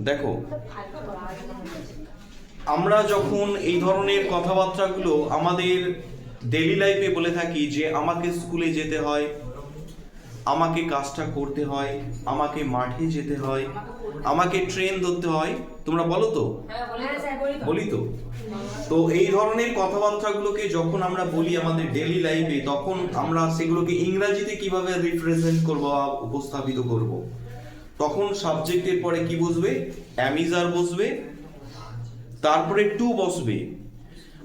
দেখো আমরা যখন এই ধরনের কথাবার্তাগুলো আমাদের ডেলি লাইফে বলে থাকি যে আমাকে স্কুলে যেতে হয় আমাকে কাজটা করতে হয় আমাকে মাঠে যেতে হয় আমাকে ট্রেন ধরতে হয় তোমরা বলো তো? বলি তো। তো। এই ধরনের কথাবার্তাগুলোকে যখন আমরা বলি আমাদের ডেলি লাইফে তখন আমরা সেগুলোকে ইংরাজিতে কীভাবে রিপ্রেজেন্ট করব বা উপস্থাপিত করব? তখন সাবজেক্টের পরে কি বসবে? অ্যামিজার বসবে। তারপরে টু বসবে।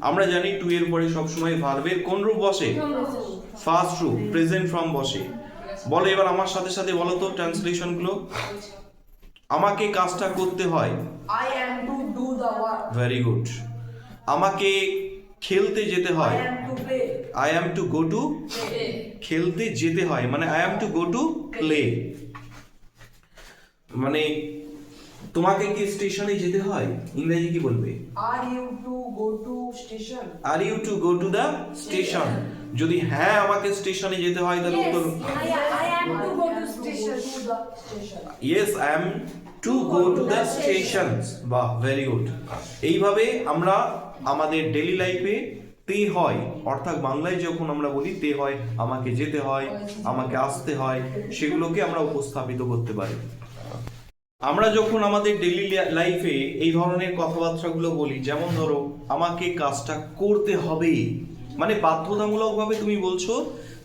আমরা জানি টু এর পরে সবসময় ভার্বের কোন রূপ বসে? ফার্স্ট রূপ প্রেজেন্ট ফর্ম বসে। বলো এবার আমার সাথে সাথে বলো তো ট্রান্সলেশনগুলো। আমাকে কাজটা করতে হয়। I am to do the work. Very good আমাকে খেলতে যেতে হয়. I am to go to খেলতে যেতে হয়। মানে I am to go to play মানে তোমাকে কি স্টেশনে যেতে হয়? ইংরেজি কি বলবে? Are you to go to station? Are you to go to the station যদি হ্যাঁ আমাকে স্টেশনে যেতে হয় তাহলে উত্তর I am to go to station. To the station. Yes I am to go to the station বাহ ভেরি গুড এইভাবে আমরা আমাদের ডেলি লাইফে তে হয়। অর্থাৎ বাংলায় যখন আমরা বলি তে হয় আমাকে যেতে হয় আমাকে আসতে হয় সেগুলোকে আমরা উপস্থাপিত করতে পারি। আমরা যখন আমাদের ডেলি লাইফে এই ধরনের কথাবার্তাগুলো বলি, যেমন ধরো, আমাকে কাজটা করতে হবে মানে বাধ্যতামূলকভাবে তুমি বলছো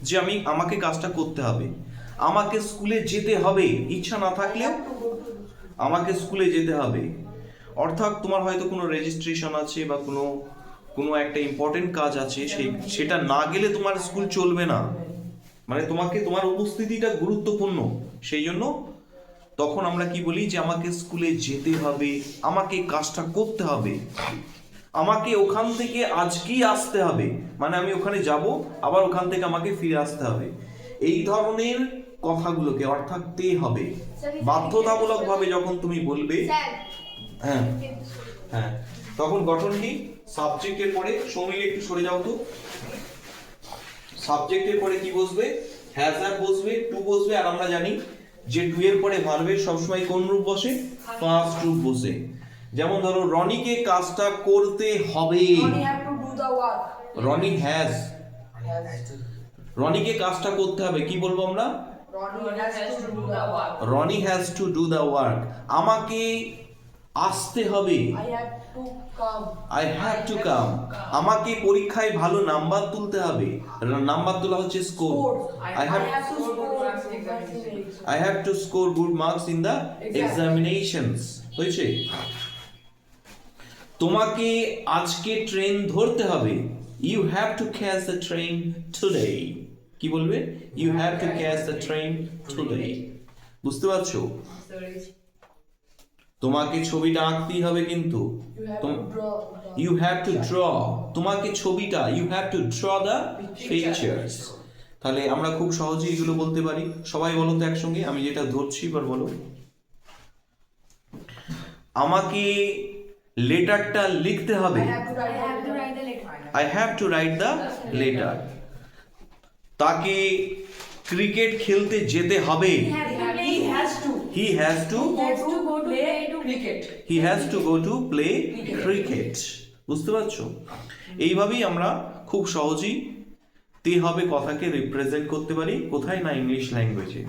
যে আমি, আমাকে কাজটা করতে হবে। আমাকে স্কুলে যেতে হবে, ইচ্ছা না থাকলেও আমাকে স্কুলে যেতে হবে। অর্থাৎ তোমার হয়তো কোনো রেজিস্ট্রেশন আছে বা কোনো কোনো একটা ইম্পর্টেন্ট কাজ আছে, সেই, সেটা না গেলে তোমার স্কুল চলবে না। মানে তোমাকে, তোমার উপস্থিতিটা গুরুত্বপূর্ণ। সেই জন্য তখন আমরা কি বলি যে আমাকে স্কুলে যেতে হবে আমাকে কাজটা করতে হবে। আমাকে ওখান থেকে আজকেই আসতে হবে। মানে আমি ওখানে যাব আবার ওখান থেকে আমাকে ফিরে আসতে হবে। এই ধরনের কথাগুলোকে অর্থাৎ তে হবে। বাধ্যতামূলকভাবে যখন তুমি বলবে হ্যাঁ। হ্যাঁ। তখন গঠন কি? সাবজেক্টের পরে সৌমিল একটু সরে যাও তো। সাবজেক্টের পরে কি বসবে? হ্যাজ আর বসবে টু বসবে আর আমরা জানি যে টু এর পরে ভার্বের সবসময় কোন রূপ বসে? ফার্স্ট রূপ বসে। যেমন ধরো রনিকে কাজটা করতে হবে. রনি হ্যাজ রনিকে কাজটা করতে হবে কি বলব আমরা. Rony has to do the work আমাকে আসতে হবে। I have to come. I have to come আমাকে পরীক্ষায় ভালো নাম্বার তুলতে হবে। নাম্বার তোলা হচ্ছে score I have I have to score marks in the I have to score good marks in the examinations হয়েছে? তোমাকে আজকে ট্রেন ধরতে হবে। You have to catch the train today কি বলবে? You have to catch the train today বুঝতে পারছ? তোমাকে ছবিটা আঁকতেই হবে কিন্তু। You have তোম- to draw. the- you have to draw তোমাকে ছবিটা you have to draw the pictures তাহলে আমরা খুব সহজেই এগুলো বলতে পারি। সবাই বলো তো একসঙ্গে আমি যেটা ধরছি এবার বলো। আমাকে লেটারটা লিখতে হবে। I have to I write. have to write the letter. I have to write the letter তাকে ক্রিকেট খেলতে যেতে হবে। He has to He has to go to play cricket. He has to go to play cricket বুঝতে পারছ? এইভাবেই আমরা খুব সহজেই তে হবে কথাকে রিপ্রেজেন্ট করতে পারি। কোথায় না ইংলিশ ল্যাঙ্গুয়েজে